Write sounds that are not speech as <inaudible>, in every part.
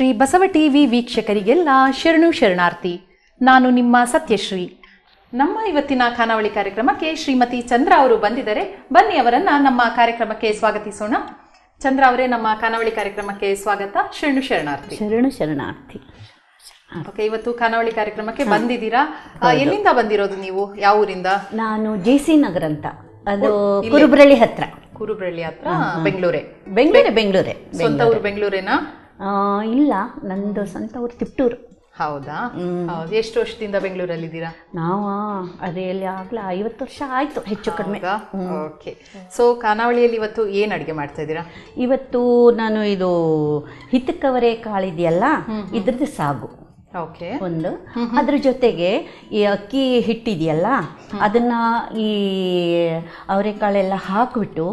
Shri Basava TV ವೀಕ್ಷಕರಿಗೆಲ್ಲ ಶರಣು ಶರಣಾರ್ಥಿ. ನಾನು ನಿಮ್ಮ ಸತ್ಯಶ್ರೀ. ನಮ್ಮ ಇವತ್ತಿನ ಖಾನಾವಳಿ ಕಾರ್ಯಕ್ರಮಕ್ಕೆ ಶ್ರೀಮತಿ ಚಂದ್ರ ಅವರು ಬಂದಿದ್ದಾರೆ. ಬನ್ನಿ ಅವರನ್ನ ನಮ್ಮ ಕಾರ್ಯಕ್ರಮಕ್ಕೆ ಸ್ವಾಗತಿಸೋಣ. ಚಂದ್ರ ಅವರೇ ನಮ್ಮ ಖಾನಾವಳಿ ಕಾರ್ಯಕ್ರಮಕ್ಕೆ ಸ್ವಾಗತ. ಶರಣು ಶರಣಾರ್ಥಿ. ಶರಣು ಶರಣಾರ್ಥಿ. ಓಕೆ ಇವತ್ತು ಖಾನಾವಳಿ ಕಾರ್ಯಕ್ರಮಕ್ಕೆ ಬಂದಿದ್ದೀರಾ? ಎಲ್ಲಿಂದ ಬಂದಿರೋದು ನೀವು? ಯಾವ ಊರಿಂದ? ನಾನು ಜೆ ಸಿ ನಗರ ಅಂತ. ಅದು ಕುರುಬ್ರಳ್ಳಿ ಹತ್ರ. ಕುರುಬ್ರಳ್ಳಿ ಹತ್ರ? ಬೆಂಗಳೂರೇ? ಬೆಂಗಳೂರೇ? ಬೆಂಗಳೂರೇ. ಸ್ವಂತ ಊರು ಬೆಂಗಳೂರೇನಾ? ಇಲ್ಲ ನಂದು ಸ್ವಂತ ಊರು ತಿಪ್ಟೂರು. ಹೌದಾ? ಹೌದು. ಎಷ್ಟು ವರ್ಷದಿಂದ ಬೆಂಗಳೂರಲ್ಲಿ ಇದ್ದೀರಾ ನಾವು ಅದೇ ಅಲ್ಲಿ ಆಗ್ಲೇ ಐವತ್ತು ವರ್ಷ ಆಯ್ತು ಹೆಚ್ಚು ಕಡಿಮೆ. ಓಕೆ ಸೊ ಖಾನಾವಳಿಯಲ್ಲಿ ಇವತ್ತು ಏನ್ ಅಡುಗೆ ಮಾಡ್ತಾ ಇದ್ದೀರಾ? ಇವತ್ತು ನಾನು ಇದು ಹಿತಕವರೆ ಕಾಳಿದೆಯಲ್ಲ ಇದ್ರದ್ದು ಸಾಗು. ಓಕೆ ಒಂದು. ಅದ್ರ ಜೊತೆಗೆ ಈ ಅಕ್ಕಿ ಹಿಟ್ಟಿದೆಯಲ್ಲ ಅದನ್ನ ಈ ಅವರೆಕಾಳೆಲ್ಲ ಹಾಕಿಬಿಟ್ಟು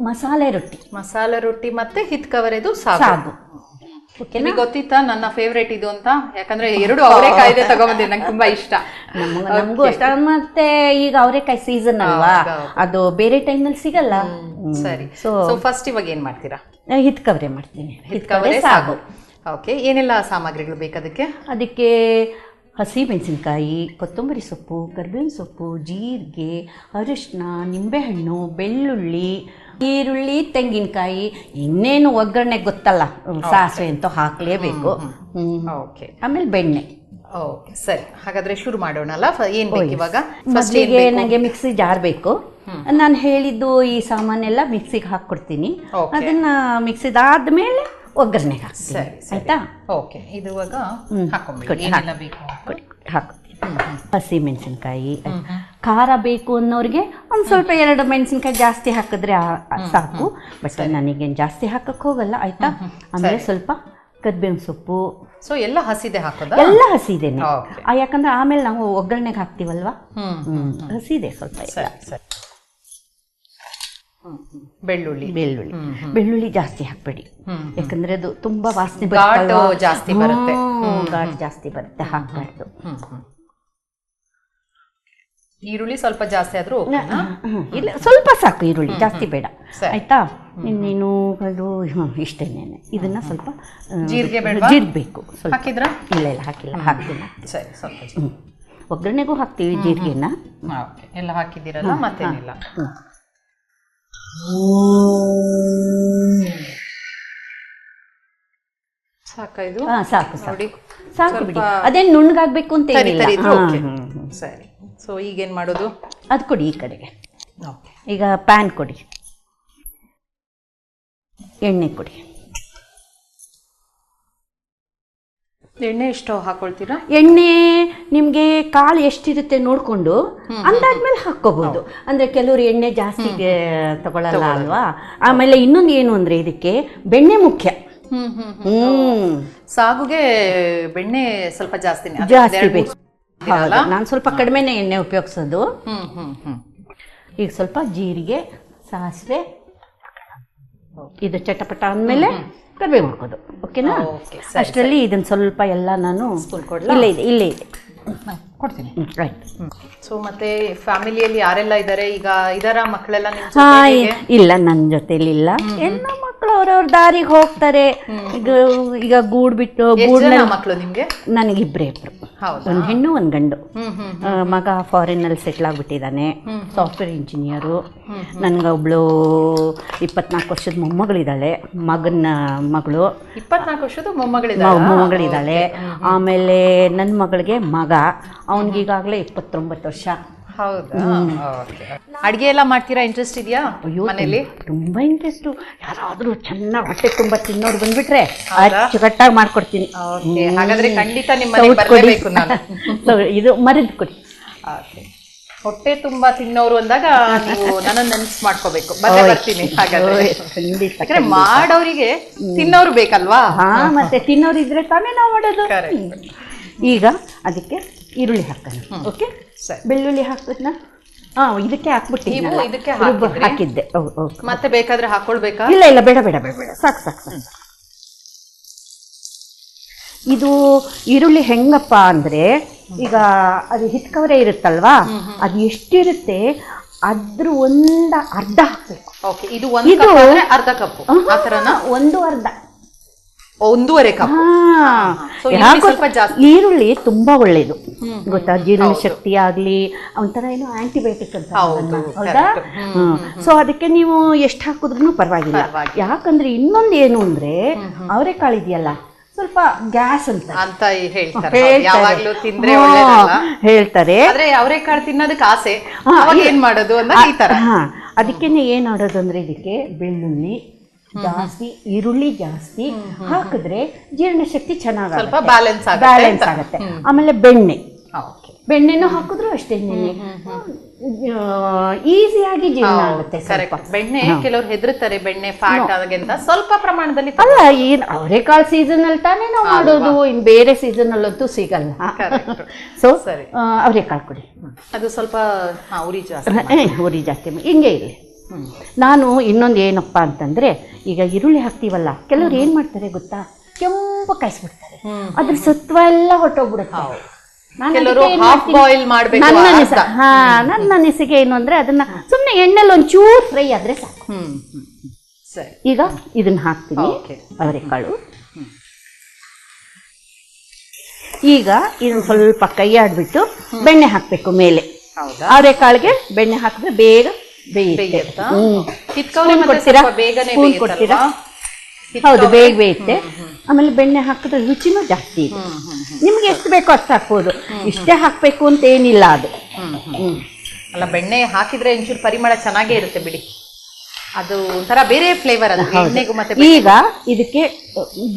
ಮಸಾಲೆ ರೊಟ್ಟಿ. ಮಸಾಲೆ ರೊಟ್ಟಿ ಮತ್ತೆ ಹಿತ್ ಕವರೆದು ಸಾಗು. ಸಾಗು. ನಿಮಗೆ ಗೊತ್ತಿತ್ತಾ ನನ್ನ ಫೇವ್ರೇಟ್ ಇದು ಅಂತ? ಯಾಕಂದ್ರೆ <laughs> ಎರಡು ಅವರೇಕಾಯಿ ತಗೊಂಬಂದಿನಿ ನಂಗೆ ತುಂಬಾ <laughs> ಇಷ್ಟ. ನಮ್ಗೆ ಅಷ್ಟ. ಮತ್ತೆ ಈಗ ಅವರೆಕಾಯಿ ಸೀಸನ್ ಅಲ್ವಾ? ಅದು ಬೇರೆ ಟೈಮ್ನಲ್ಲಿ ಸಿಗಲ್ಲ. ಸರಿ. ಸೊ ಫಸ್ಟ್ ಇವಾಗ ಏನ್ ಮಾಡ್ತೀರಾ? ಹಿತ್ಕವರೆ ಮಾಡ್ತೀನಿ. ಹಿತ್ ಕವರೆ ಸಾಗು ಓಕೆ ಏನೆಲ್ಲ ಸಾಮಗ್ರಿಗಳು ಬೇಕದಕ್ಕೆ? ಅದಕ್ಕೆ ಹಸಿ ಮೆಣಸಿನ್ಕಾಯಿ ಕೊತ್ತಂಬರಿ ಸೊಪ್ಪು ಕರ್ಬೇವಿನ ಸೊಪ್ಪು ಜೀರಿಗೆ ಅರಿಶಿನ ನಿಂಬೆಹಣ್ಣು ಬೆಳ್ಳುಳ್ಳಿ ಈರುಳ್ಳಿ ತೆಂಗಿನಕಾಯಿ ಇನ್ನೇನು ಒಗ್ಗರಣೆ ಗೊತ್ತಲ್ಲ? ಸಾಸಿವೆ ಅಂತೂ ಹಾಕಲೇಬೇಕು. ಓಕೆ ಆಮೇಲೆ ಬೆಣ್ಣೆ. ಓಕೆ ಸರಿ. ಹಾಗಾದ್ರೆ ಶುರು ಮಾಡೋಣಲ್ಲ? ಏನ್ ಬೇಕು ಇವಾಗ? ಫಸ್ಟ್ ಏನ್ ಮೊದಲಿಗೆ ನನಗೆ ಮಿಕ್ಸಿ ಜಾರ್ ಬೇಕು. ನಾನು ಹೇಳಿದ್ದು ಈ ಸಾಮಾನೆಲ್ಲ ಮಿಕ್ಸಿಗೆ ಹಾಕ್ಕೊಡ್ತೀನಿ. ಅದನ್ನ ಮಿಕ್ಸಿದಾದ್ಮೇಲೆ ಒಗ್ಗರಣೆಗೆ ಹಾಕ್ತೀನಿ. ಆಯ್ತಾ? ಓಕೆ ಇದು ಇವಾಗ ಹಾಕೊಂಬಿಡಿ ಕೊಡಿ, ಏನೆಲ್ಲ ಬೇಕು? ಖಾರ ಬೇಕು ಅನ್ನೋರಿಗೆ ಒಂದು ಸ್ವಲ್ಪ ಎರಡು ಮೆಣಸಿನ್ಕಾಯಿ ಜಾಸ್ತಿ ಹಾಕಿದ್ರೆ ಸಾಕು. ಬಟ್ ನನಗೇನು ಜಾಸ್ತಿ ಹಾಕಕ್ಕೆ ಹೋಗಲ್ಲ ಆಯ್ತಾ? ಅಂದರೆ ಸ್ವಲ್ಪ ಕದ್ಬೇವಿನ ಸೊಪ್ಪು. ಸೊ ಎಲ್ಲ ಹಸಿದೆ ಹಾಕೋದು? ಎಲ್ಲ ಹಸಿದೆ ಯಾಕಂದ್ರೆ ಆಮೇಲೆ ನಾವು ಒಗ್ಗರಣೆಗೆ ಹಾಕ್ತೀವಲ್ವಾ? ಹಸಿದೆ ಸ್ವಲ್ಪ. ಬೆಳ್ಳುಳ್ಳಿ. ಬೆಳ್ಳುಳ್ಳಿ. ಬೆಳ್ಳುಳ್ಳಿ ಜಾಸ್ತಿ ಹಾಕ್ಬೇಡಿ. ಯಾಕಂದ್ರೆ ಅದು ತುಂಬಾ ವಾಸನೆ? ಜಾಸ್ತಿ ಬರುತ್ತೆ. ಘಾಟ್ ಜಾಸ್ತಿ ಬರುತ್ತೆ ಹಾಕ್ಬಾರ್ದು. ಈರುಳ್ಳಿ ಸ್ವಲ್ಪ ಜಾಸ್ತಿ ಆದ್ರೂ? ಇಲ್ಲ ಸ್ವಲ್ಪ ಸಾಕು ಈರುಳ್ಳಿ ಜಾಸ್ತಿ ಬೇಡ. ಆಯ್ತಾ? ನೀನು. ಅದು ಇಷ್ಟೇನೇನೆ ಇದನ್ನ ಸ್ವಲ್ಪ ಜೀರಿಗೆ ಜೀರ್ಬೇಕು ಸ್ವಲ್ಪ. ಹಾಕಿದ್ರಾ? ಇಲ್ಲ ಇಲ್ಲ ಹಾಕಿಲ್ಲ ಹಾಕಿಲ್ಲ ಸರಿ ಸ್ವಲ್ಪ ಒಗ್ಗರಣೆಗೂ ಹಾಕ್ತೀವಿ ಜೀರಿಗೆನ. ಎಲ್ಲ ಹಾಕಿದ್ದೀರಲ್ಲ ಮತ್ತೇನಿಲ್ಲ. ಸಾಕು ಸಾಕಾ ಇದು? ಸಾಕು ಸಾಕು. ನೋಡಿ. ಸಾಕು ಬಿಡಿ. ಅದೇನು ನುಣ್ಣಗಾಗ್ಬೇಕು ಅಂತ ಏನಿಲ್ಲ. ಸರಿ. ಸೊ ಈಗೇನು ಮಾಡೋದು? ಅದು ಕೊಡಿ ಈ ಕಡೆಗೆ. ಓಕೆ ಈಗ ಪ್ಯಾನ್ ಕೊಡಿ. ಎಣ್ಣೆ ಕೊಡಿ. ಎಣ್ಣೆ ಎಷ್ಟು ಹಾಕೊಳ್ತೀರಾ? ಎಣ್ಣೆ ನಿಮಗೆ ಕಾಳು ಎಷ್ಟಿರುತ್ತೆ ನೋಡಿಕೊಂಡು ಅಂದಾದ್ಮೇಲೆ ಹಾಕ್ಕೋಬಹುದು. ಅಂದ್ರೆ ಕೆಲವರು ಎಣ್ಣೆ ಜಾಸ್ತಿ ತಗೊಳ್ಳಲ್ಲ ಅಲ್ವಾ? ಆಮೇಲೆ ಇನ್ನೊಂದು ಏನು ಅಂದ್ರೆ ಇದಕ್ಕೆ ಬೆಣ್ಣೆ ಮುಖ್ಯ. ಹ್ಮ್ ಸಾಗುಗೆ ಬೆಣ್ಣೆ ಸ್ವಲ್ಪ ಜಾಸ್ತಿನೇ. ಜಾಸ್ತಿ ಬೇಕು. ಹೌದು. ನಾನು ಸ್ವಲ್ಪ ಕಡಿಮೆನೇ ಎಣ್ಣೆ ಉಪಯೋಗಿಸೋದು. ಹ್ಮ್ ಹ್ಮ್ ಹ್ಮ್. ಈಗ ಸ್ವಲ್ಪ ಜೀರಿಗೆ ಸಾಸಿವೆ ಇದು ಚಟಪಟ ಅಂದಮೇಲೆ ಕರಿಬೇವು ಹಾಕೋದು ಓಕೆನಾ? ಓಕೆ ಅಷ್ಟರಲ್ಲಿ ಇದನ್ನ ಸ್ವಲ್ಪ ಎಲ್ಲ ನಾನು ಸ್ಪೂನ್ ಕೊಡ್ಲಾ? ಇಲ್ಲೇ ಇದೆ ಇಲ್ಲೇ ಇದೆ. ಕೊಡ್ತೀನಿ. ರೈಟ್ ಸೊ ಮತ್ತೆ ಫ್ಯಾಮಿಲಿಯಲ್ಲಿ ಯಾರೆಲ್ಲ ಇದ್ದಾರೆ ಈಗ ಇದರ ಮಕ್ಕಳೆಲ್ಲ ನಿಮ್ ಹಾ ಜೊತೆ ಇ- ಇಲ್ಲ ನನ್ನ ಜೊತೆಲಿ ಇಲ್ಲ. ಎಲ್ಲ ಮಕ್ಕಳು ಅವ್ರವ್ರ ದಾರಿಗೆ ಹೋಗ್ತಾರೆ. ಈಗ ಈಗ ಗೂಡ್ ಬಿಟ್ಟು ಎಷ್ಟು ಗೂಡ್ ಮಕ್ಕಳು ನಿಮಗೆ? ನನಗಿಬ್ರೇ ಇಬ್ರು. ಒಂದು ಹೆಣ್ಣು ಒಂದು ಗಂಡು. ಮಗ ಫಾರಿನ್ ಅಲ್ಲಿ ಫಾರಿನಲ್ಲಿ ಸೆಟ್ಲ್ ಆಗ್ಬಿಟ್ಟಿದ್ದಾನೆ ಸಾಫ್ಟ್ವೇರ್ ಇಂಜಿನಿಯರು. ನನಗೊಬ್ಳು ಇಪ್ಪತ್ನಾಲ್ಕು ವರ್ಷದ ಮೊಮ್ಮಗಳಿದ್ದಾಳೆ ಮಗನ ಮಗಳು. ಇಪ್ಪತ್ನಾಲ್ಕು ವರ್ಷದ ಮೊಮ್ಮಗಳಿದ್ದಾರೆ ಮ- ಮೊಮ್ಮಗಳಿದ್ದಾಳೆ ಆಮೇಲೆ ನನ್ನ ಮಗಳಿಗೆ ಮಗ. ಅವನಿಗೀಗಾಗಲೇ ಇಪ್ಪತ್ತೊಂಬತ್ತು ವರ್ಷ. ಹೌದಾ? ಅಡಿಗೆ ಎಲ್ಲ ಮಾಡ್ತೀರಾ? ಇಂಟ್ರೆಸ್ಟ್ ಇದೆಯಾ ಮನೇಲಿ? ತುಂಬಾ ಇಂಟ್ರೆಸ್ಟು ಯಾರಾದರೂ ಚೆನ್ನಾಗಿ ಹೊಟ್ಟೆ ತುಂಬಾ ತಿನ್ನೋರು ಬಂದ್ಬಿಟ್ರೆ ಅಚ್ಚುಕಟ್ಟಾಗಿ ಮಾಡ್ಕೊಡ್ತೀನಿ. ಹಾಗಾದ್ರೆ ಖಂಡಿತ ನಿಮ್ಮ. ಬರಲೇಬೇಕು ನಾನು. <laughs> ಇದು ಮರಿದ್ ಕೊಡಿ. ಹೊಟ್ಟೆ ತುಂಬಾ ತಿನ್ನೋರು ಅಂದಾಗ ನೀವು ನನ್ನನ್ನು ನೆನ್ಸ್ ಮಾಡ್ಕೋಬೇಕು. ಬರ್ತೀನಿ. ಹಾಗಾದ್ರೆ. ಯಾಕಂದ್ರೆ ಮಾಡೋರಿಗೆ ತಿನ್ನೋರು ಬೇಕಲ್ವಾ? ಹಾ ಮತ್ತೆ ತಿನ್ನೋರು ಇದ್ರೆ ತಾನೇ ನಾವು ಮಾಡೋದು. ಈಗ ಅದಕ್ಕೆ ಈರುಳ್ಳಿ ಹಾಕೋಣ. ಓಕೆ? ಸರಿ. ಬೆಳ್ಳುಳ್ಳಿ ಹಾಕ್ಬಿಟ್ಟು ಹಾ ಇದಕ್ಕೆ ಹಾಕ್ಬಿಟ್ಟಿದ್ನಲ್ಲ. ನೀವು ಇದಕ್ಕೆ ಹಾಕಿದ್ರಿ? ಹಾಕಿದ್ದೆ. ಹೌದು, ಹೌದು. ಮತ್ತೆ ಬೇಕಾದ್ರೆ ಹಾಕೊಳ್ಬೇಕಾ? ಇಲ್ಲ ಇಲ್ಲ ಬೇಡ ಬೇಡ ಬೇಡ ಬೇಡ. ಸಾಕು ಸಾಕು ಸಾಕು. ಇದು ಈರುಳ್ಳಿ ಹೆಂಗಪ್ಪ ಅಂದ್ರೆ ಈಗ ಅದು ಹಿತ್ಕವರೆ ಇರುತ್ತಲ್ವಾ? ಅದು ಎಷ್ಟಿರುತ್ತೆ? ಅದ್ರ ಒಂದ ಅರ್ಧ ಹಾಕ್ಬೇಕು. ಓಕೆ ಇದು ಒಂದು ಇದು- ಕಪ್ ಅಂದ್ರೆ ಅರ್ಧ ಕಪ್ ಆ ಥರನಾ ಒಂದು ಅರ್ಧ. ಒಂದೂವರೆ ಕಪ್. So, ಈರುಳ್ಳಿ ಸ್ವಲ್ಪ ಜಾಸ್ತಿ. ಈರುಳ್ಳಿ ತುಂಬಾ ಒಳ್ಳೇದು. ಗೊತ್ತಾ? ಜೀರ್ಣ ಶಕ್ತಿ ಆಗ್ಲಿ ಒಂಥರ ಏನು ಆಂಟಿಬಯೋಟಿಕ್ ಅಂತ ಹೌದು, ಅದನ್ನ, ಹೌದಾ? correct. ಸೊ ಅದಕ್ಕೆ ನೀವು ಎಷ್ಟು ಹಾಕಿದ್ರು ಪರವಾಗಿಲ್ಲ. ಪರವಾಗಿಲ್ಲ. ಯಾಕಂದ್ರೆ ಇನ್ನೊಂದು ಏನು ಅಂದ್ರೆ ಅವರೆಕಾಳು ಇದೆಯಲ್ಲ ಸ್ವಲ್ಪ ಗ್ಯಾಸ್ ಅಂತ. ಅಂತ ಹೇಳ್ತಾರೆ. ಹೇಳ್ತಾರೆ. ಯಾವಾಗ್ಲೂ ತಿಂದ್ರೆ ಹಾ, ಒಳ್ಳೇದಲ್ಲ. ಹೇಳ್ತಾರೆ. ಆದ್ರೆ ಅವರೆಕಾಳು ತಿನ್ನೋದಕ್ಕೆ ಆಸೆ. ಅವಾಗ ಏನ್ ಮಾಡೋದು ಅಂತ ಈ ತರ. ಹಾ ಅದಕ್ಕೇನೆ ಏನ್ ಮಾಡೋದು ಅಂದ್ರೆ ಇದಕ್ಕೆ ಬೆಳ್ಳುಳ್ಳಿ ಜಾಸ್ತಿ ಈರುಳ್ಳಿ ಜಾಸ್ತಿ ಹಾಕಿದ್ರೆ ಜೀರ್ಣಶಕ್ತಿ ಚೆನ್ನಾಗಿ ಬ್ಯಾಲೆನ್ಸ್ ಅಂತ. ಆಗುತ್ತೆ. ಆಮೇಲೆ ಬೆಣ್ಣೆ. ಬೆಣ್ಣೆನೂ ಹಾಕಿದ್ರು ಅಷ್ಟೇ ಈಸಿಯಾಗಿ ಜೀರ್ಣ ಆಗುತ್ತೆ ಬೆಣ್ಣೆ ಕೆಲವರು ಹೆದರ್ತಾರೆ ಬೆಣ್ಣೆ ಫ್ಯಾಟ್ ಅಂತ ಸ್ವಲ್ಪ ಪ್ರಮಾಣದಲ್ಲಿ ಅಲ್ಲ ಏನ್ ಅವರೆಕಾಳು ಸೀಸನ್ ಅಲ್ಲಿ ತಾನೇ ನಾವು ಮಾಡೋದು. ಇನ್ ಬೇರೆ ಸೀಸನ್ ಅಲ್ಲಂತೂ ಸಿಗಲ್ಲ. ಸೊ ಸರಿ. ಅವರೆಕಾಳು ಕೊಡಿ. ಅದು ಸ್ವಲ್ಪ ಉರಿ ಜಾಸ್ತಿ ಉರಿ ಜಾಸ್ತಿ. ಹಿಂಗೆ ಇರಲಿ ನಾನು ಇನ್ನೊಂದು ಏನಪ್ಪ ಅಂತಂದ್ರೆ ಈಗ ಈರುಳ್ಳಿ ಹಾಕ್ತೀವಲ್ಲ ಕೆಲವ್ರು ಏನು ಮಾಡ್ತಾರೆ ಗೊತ್ತಾ? ಕೆಂಪು ಕಾಯಿಸ್ಬಿಡ್ತಾರೆ. ಅದ್ರ ಸತ್ವ ಎಲ್ಲ ಹೊಟ್ಟೋಗ್ಬಿಡುತ್ತೆ ನನ್ನ ಅರ್ಧ. ಅನಿಸ ಹಾ ನನ್ನ ಅನಿಸಿಕೆ ಏನು ಅಂದ್ರೆ ಅದನ್ನ ಸುಮ್ಮನೆ ಎಣ್ಣೆಲಿ ಒಂಚೂರು ಫ್ರೈ ಆದ್ರೆ ಸಾಕು. ಈಗ ಇದನ್ನ ಹಾಕ್ತೀನಿ. ಅವರೆಕಾಳು. ಈಗ ಇದನ್ನ ಸ್ವಲ್ಪ ಕೈ ಆಡ್ಬಿಟ್ಟು ಬೆಣ್ಣೆ ಹಾಕ್ಬೇಕು ಮೇಲೆ. ಅವರೆಕಾಳಿಗೆ ಬೆಣ್ಣೆ ಹಾಕಿದ್ರೆ ಬೇಗ ಬೇಯುತ್ತೆ. ಕೊಡ್ತೀರಾ? ಹೌದು ಬೇಗ ಬೇಯುತ್ತೆ. ಆಮೇಲೆ ಬೆಣ್ಣೆ ಹಾಕಿದ್ರೆ ರುಚಿನೂ ಜಾಸ್ತಿ ಇದೆ. ನಿಮ್ಗೆ ಎಷ್ಟು ಬೇಕೋ ಅಷ್ಟು ಹಾಕ್ಬೋದು. ಇಷ್ಟೇ ಹಾಕ್ಬೇಕು ಅಂತ ಏನಿಲ್ಲ ಅದು. ಅಲ್ಲ ಬೆಣ್ಣೆ ಹಾಕಿದ್ರೆ ಒಂಚೂರು ಪರಿಮಳ ಚೆನ್ನಾಗೇ ಇರುತ್ತೆ ಬಿಡಿ. ಅದು ಒಂಥರ ಬೇರೆ ಫ್ಲೇವರ್ ಅದು ಎಣ್ಣೆಗೂ ಮತ್ತೆ ಈಗ ಇದಕ್ಕೆ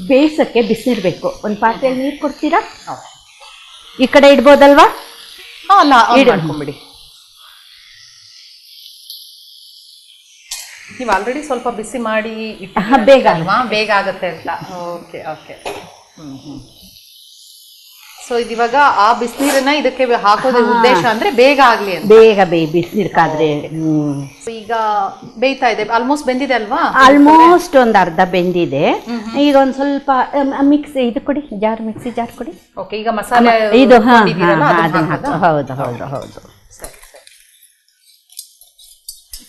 ಬೇಯಿಸಕ್ಕೆ ಬಿಸಿನಿರ್ಬೇಕು ಒಂದು ಪಾತ್ರೆಯಲ್ಲಿ ನೀರು ಕೊಡ್ತೀರಾ? ಈ ಕಡೆ ಇಡ್ಬೋದಲ್ವಾ? ಹಾ, ಅಲ್ಲ ನೀವು ಆಲ್ರೆಡಿ ಸ್ವಲ್ಪ ಬಿಸಿ ಮಾಡಿ ಬೇಗ ಅಲ್ವಾ? ಬೇಗ ಆಗುತ್ತೆ ಅಂತ. Okay okay hmm hmm. So ಇದಿವಾಗ ಆ ಬಿಸಿನೀರನ್ನ ಇದಕ್ಕೆ ಹಾಕೋದ್ರ ಉದ್ದೇಶ ಅಂದ್ರೆ ಬೇಗ ಆಗ್ಲಿ ಅಂತ. ಬೇಗ ಬೇ ಬಿಸಿನೀರ್ಕಾದ್ರೆ ಹ್ಮ್. So ಈಗ ಬೇಯ್ತಾ ಇದೆ. ಆಲ್ಮೋಸ್ಟ್ ಬೆಂದಿದೆ ಅಲ್ವಾ? ಆಲ್ಮೋಸ್ಟ್ ಒಂದು ಅರ್ಧ ಬೆಂದಿದೆ. ಈಗ ಒಂದ್ ಸ್ವಲ್ಪ ಮಿಕ್ಸ್ ಇದು ಕೊಡಿ ಜಾರ್ ಮಿಕ್ಸಿ ಜಾರ್ ಕೊಡಿ. ಓಕೆ ಈಗ ಮಸಾಲೆ ಇದು ಹಾ ರುಬ್ಕೊಂಡಿದ್ದೀರಲ್ಲ, ಅದನ್ನ ಅದನ್ನ ಹಾಕೋದಾ? ಹೌದು ಹೌದು ಹೌದು ಸರಿ, ಸರಿ.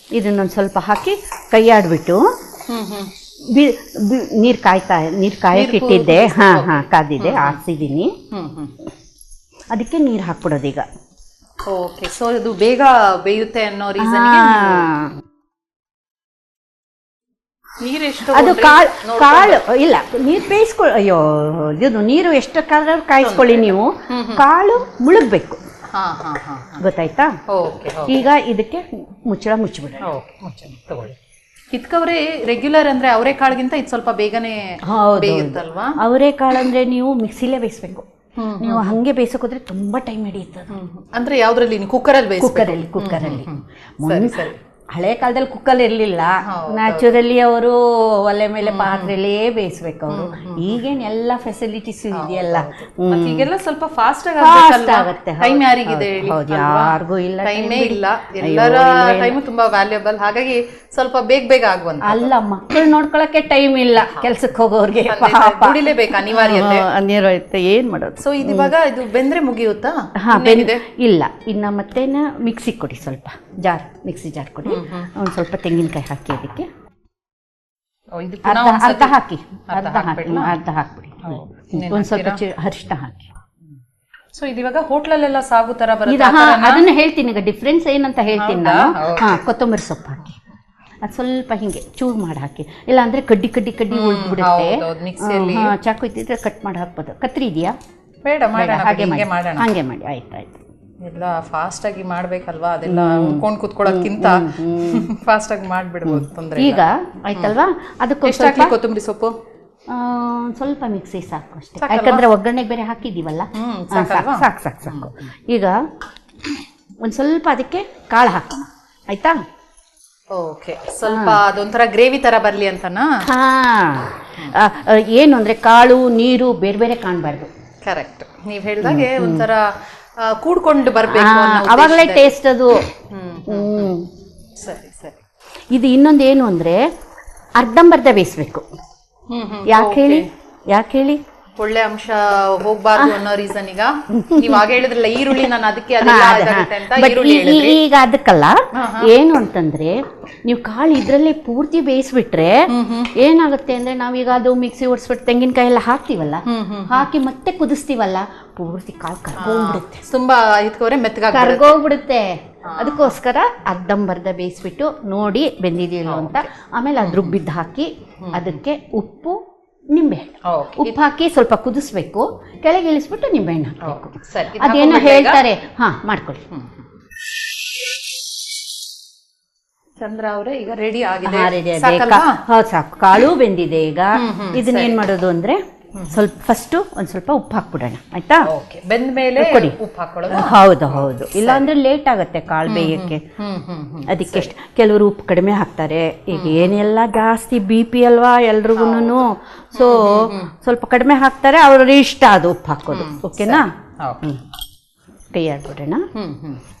ಇದನ್ನೊಂದು ಸ್ವಲ್ಪ ಹಾಕಿ ಕೈಯಾಡ್ಬಿಟ್ಟು ಬಿ ನೀರು ಕಾಯ್ತಾ ನೀರು ಕಾಯಕ್ಕೆ ಇಟ್ಟಿದ್ದೆ. ಹಾ ಹಾ ಕಾದಿದೆ ಆರಿಸಿದ್ದೀನಿ ಅದಕ್ಕೆ ನೀರು ಹಾಕ್ಬಿಡೋದೀಗ ಈಗ. ಓಕೆ ಸೊ ಇದು ಬೇಗ ಬೇಯುತ್ತೆ ಅನ್ನೋ ರೀಸನ್ ಅದು ಕಾಳು ಕಾಳು ಇಲ್ಲ ನೀರು ಬೇಯಿಸ್ಕೊಳ್ ಅಯ್ಯೋ ಇದು ನೀರು ಎಷ್ಟು ಕಾಲ ಕಾಯಿಸ್ಕೊಳ್ಳಿ ನೀವು. ಕಾಳು ಮುಳುಗ್ಬೇಕು. ಗೊತ್ತಾಯ್ತಾ? ಓಕೆ ಈಗ ಇದಕ್ಕೆ ಮುಚ್ಚಳ ಮುಚ್ಚಿಬಿಡ ತಗೊಳ್ಳಿ. ಕಿತ್ಕವ್ರೆ ರೆಗ್ಯುಲರ್ ಅಂದ್ರೆ ಅವರೇ ಕಾಳಿಗಿಂತ ಇದು ಸ್ವಲ್ಪ ಬೇಗನೆ ಬೇಯುತ್ತಲ್ವಾ? ಅವರೆಕಾಳು ಅಂದ್ರೆ ನೀವು ಮಿಕ್ಸಿಲೇ ಬೇಯಿಸ್ಬೇಕು. ನೀವು ಹಂಗೆ ಬೇಯಿಸೋಕೋದ್ರೆ ತುಂಬಾ ಟೈಮ್ ಹಿಡಿಯುತ್ತೆ ಅದು. ಹ್ಮ್, ಹ್ಮ್. ಅಂದ್ರೆ ಯಾವ್ದ್ರಲ್ಲಿ? ಕುಕ್ಕರಲ್ಲಿ ಅಲ್ಲಿ ಕುಕ್ಕರಲ್ಲಿ ಸರಿ. ಹಳೆ ಕಾಲದಲ್ಲಿ ಕುಕ್ಕರ್ ಇರಲಿಲ್ಲ. ನ್ಯಾಚುರಲಿ ಅವರು ಒಲೆ ಮೇಲೆ ಪಾತ್ರೆಲೇ ಬೇಯಿಸ್ಬೇಕು ಅವರು. ಈಗೇನು ಎಲ್ಲ ಫೆಸಿಲಿಟೀಸ್ ಇದೆಯಲ್ಲ. ಮತ್ತೆ ಈಗೆಲ್ಲ ಸ್ವಲ್ಪ ಫಾಸ್ಟ್ ಆಗುತ್ತೆ. ಟೈಮ್ ಯಾರಿಗಿದೆ ಹೌದು, ಯಾರ್ಗೂ ಇಲ್ಲ ಟೈಮೇ ಇಲ್ಲ. ಎಲ್ಲರ ಇಲ್ಲ. ತುಂಬಾ ವ್ಯಾಲ್ಯೂಬಲ್ ಹಾಗಾಗಿ ಸ್ವಲ್ಪ ಬೇಗ ಬೇಗ ಆಗುವಂತ ಅಲ್ಲ ಮಕ್ಕಳು ನೋಡ್ಕೊಳಕ್ಕೆ ಟೈಮ್ ಇಲ್ಲ. ಕೆಲ್ಸಕ್ಕೆ ಹೋಗೋರ್ಗೆ ದುಡಿಲೇಬೇಕು ಅನಿವಾರ್ಯತೆ? ಅನಿವಾರ್ಯತೆ ಏನ್ ಮಾಡೋದು? ಸೊ ಇದು ಇವಾಗ ಇದು ಬೆಂದ್ರೆ ಮುಗಿಯುತ್ತಾ? ಹಾ? ಇಲ್ಲ ಇನ್ನ ಮತ್ತೇನ ಮಿಕ್ಸಿ ಕೊಡಿ ಸ್ವಲ್ಪ. ಜಾರ್ ಮಿಕ್ಸಿ ಜಾರ್ ಕೊಡಿ. ಒಂದು ಸ್ವಲ್ಪ ತೆಂಗಿನಕಾಯಿ ಹಾಕಿ ಅದಕ್ಕೆ. ಅರ್ಧ ಹಾಕಿ. ಅರ್ಧ ಹಾಕಿ. ಅರ್ಧ ಹಾಕ್ಬಿಡಿ. ಒಂದು ಸ್ವಲ್ಪ? ಅರಿಶಿನ ಹಾಕಿ. ಸೊ ಇದಿವಾಗ ಹೋಟ್ಲಲ್ಲೆಲ್ಲ ಸಾಗು ತರ? ಅದನ್ನ ಹೇಳ್ತೀನಿ. ಈಗ ಡಿಫ್ರೆನ್ಸ್ ಏನಂತ ಹೇಳ್ತೀನಿ ನಾನು. ಹಾ ಕೊತ್ತಂಬರಿ ಸೊಪ್ಪು ಹಾಕಿ. ಅದು ಸ್ವಲ್ಪ ಹಿಂಗೆ ಚೂರ್ ಮಾಡಿ ಹಾಕಿ. ಇಲ್ಲ ಅಂದ್ರೆ ಕಡ್ಡಿ ಕಡ್ಡಿ ಕಡ್ಡಿ ಉಳ್ದ್ಬಿಡುತ್ತೆ. ಚಾಕು ಇದ್ದಿದ್ರೆ ಕಟ್ ಮಾಡಿ ಹಾಕ್ಬೋದು ಕತ್ರಿ ಇದೆಯಾ? ಬೇಡ ಹಾಗೆ ಮಾಡಿ. ಹಾಗೆ ಮಾಡಿ. ಆಯ್ತು ಆಯ್ತು ಎಲ್ಲ ಫಾಸ್ಟ್ ಆಗಿ ಮಾಡ್ಬೇಕಲ್ವಾ? ಅದೆಲ್ಲ ಉಳ್ಕೊಂಡು ಫಾಸ್ಟ್ ಆಗಿ ಮಾಡ್ಬಿಡ್ಬೋದು ತೊಂದರೆ ಈಗ ಆಯ್ತಲ್ವಾ? ಅದಕ್ಕೆ ಕೊತ್ತಂಬರಿ ಸೊಪ್ಪು? ಸ್ವಲ್ಪ ಮಿಕ್ಸಿ ಸಾಕು ಅಷ್ಟೇ? ಯಾಕಂದ್ರೆ ಒಗ್ಗರಣೆಗೆ ಬೇರೆ ಹಾಕಿದ್ದೀವಲ್ಲ ಸಾಕು ಸಾಕು ಸಾಕು ಈಗ ಒಂದು ಸ್ವಲ್ಪ ಅದಕ್ಕೆ ಕಾಳು ಹಾಕೋಣ. ಆಯ್ತಾ? ಓಕೆ ಸ್ವಲ್ಪ ಅದೊಂಥರ ಗ್ರೇವಿ ತರ ಬರ್ಲಿ ಅಂತನಾ? ಹಾ. ಏನು ಅಂದ್ರೆ ಕಾಳು ನೀರು ಬೇರೆ ಬೇರೆ ಕಾಣಬಾರ್ದು. ಕರೆಕ್ಟ್ ನೀವು ಹೇಳಿದಾಗೆ ಒಂಥರ ಕೂಡ್ಕೊಂಡು ಬರ್ಬೇಕು ಅವಾಗಲೇ ಟೇಸ್ಟ್ ಅದು. ಹ್ಮ್ ಸರಿ ಸರಿ. ಇದು ಇನ್ನೊಂದು ಏನು ಅಂದ್ರೆ ಅರ್ಧಂಬರ್ಧ ಬೇಯಿಸ್ಬೇಕು. ಯಾಕೆ ಹೇಳಿ? ಯಾಕೆ ಹೇಳಿ? ಒಳ್ಳೆ ಅಂಶ ಹೋಗ್ಬಾರ್ದು ಅನ್ನೋ ರೀಸನ್ ಈಗ. ಇವಾಗ ಹೇಳಿದ್ರಲ್ಲ ಈರುಳ್ಳಿ ನಾನು ಅದಕ್ಕೆ ಈಗ ಅದಕ್ಕಲ್ಲ ಏನು ಅಂತಂದ್ರೆ ನೀವು ಕಾಳು ಇದ್ರಲ್ಲೇ ಪೂರ್ತಿ ಬೇಯಿಸ್ಬಿಟ್ರೆ ಏನಾಗುತ್ತೆ ಅಂದ್ರೆ ನಾವೀಗ ಅದು ಮಿಕ್ಸಿ ಓಡಿಸ್ಬಿಟ್ಟು ತೆಂಗಿನಕಾಯಿ ಎಲ್ಲ ಹಾಕ್ತಿವಲ್ಲ ಹಾಕಿ ಮತ್ತೆ ಕುದಿಸ್ತೀವಲ್ಲ ಪೂರ್ತಿ ಕಾಲು ಕರ್ಕೊಂಡ್ಬಿಡುತ್ತೆ. ತುಂಬಾ ಇದ್ಕೋರೆ ಮೆತ್ತಗಾಗಿ ಕರ್ಗೋಗ್ಬಿಡುತ್ತೆ ಅದಕ್ಕೋಸ್ಕರ ಅರ್ಧಂಬರ್ಧ ಬೇಯಿಸ್ಬಿಟ್ಟು ನೋಡಿ ಬೆಂದಿದೆಯಲ್ಲ ಅಂತ. ಆಮೇಲೆ ಅದ್ರ ರುಬ್ಬಿದ್ದು ಹಾಕಿ ಅದಕ್ಕೆ ಉಪ್ಪು ನಿಂಬೆಹಣ್ಣು ಉಪ್ಪು ಹಾಕಿ ಸ್ವಲ್ಪ ಕುದಿಸ್ಬೇಕು. ಕೆಳಗೆ ಇಳಿಸ್ಬಿಟ್ಟು ನಿಂಬೆಹಣ್ಣು ಹಾಕಬೇಕು. ಸರಿ. ಇದ್ ಅದೇನೋ ಹೇಳ್ತಾರೆ. ಹಾ ಮಾಡ್ಕೊಳ್ಳಿ. ಚಂದ್ರ ಅವರೇ ಈಗ ರೆಡಿ ಆಗಿದೆ. ಹಾ, ready ಆಗಿದೆ. ಸಾಕಲ್ವಾ? ಕಾ- ಹೌದು ಸಾಕು. ಕಾಳು ಬೆಂದಿದೆ ಈಗ. ಇದನ್ನ ಏನ್ ಮಾಡೋದು ಅಂದ್ರೆ ಸ್ವಲ್ಪ ಫಸ್ಟ್ ಒಂದ್ ಸ್ವಲ್ಪ ಉಪ್ಪು ಹಾಕ್ಬಿಡೋಣ ಆಯ್ತಾ? ಓಕೆ ಬೆಂದ ಮೇಲೆ ಕೊಡಿ. ಉಪ್ಪು ಹಾಕೊಳ್ಳೋದು? ಹೌದು ಹೌದು. ಇಲ್ಲ ಅಂದ್ರೆ ಲೇಟ್ ಆಗುತ್ತೆ ಕಾಳು ಬೇಯಕ್ಕೆ. ಅದಕ್ಕೆ ಕೆಲವರು ಉಪ್ಪು ಕಡಿಮೆ ಹಾಕ್ತಾರೆ. ಈಗ ಏನೆಲ್ಲ ಜಾಸ್ತಿ ಬಿ ಪಿ ಅಲ್ವಾ ಎಲ್ರಿಗೂ ಸೊ ಸ್ವಲ್ಪ ಕಡಿಮೆ ಹಾಕ್ತಾರೆ ಅವ್ರ ಇಷ್ಟ ಅದು ಉಪ್ಪು ಹಾಕೋದು. ಓಕೆನಾ? ಹ್ಮ್.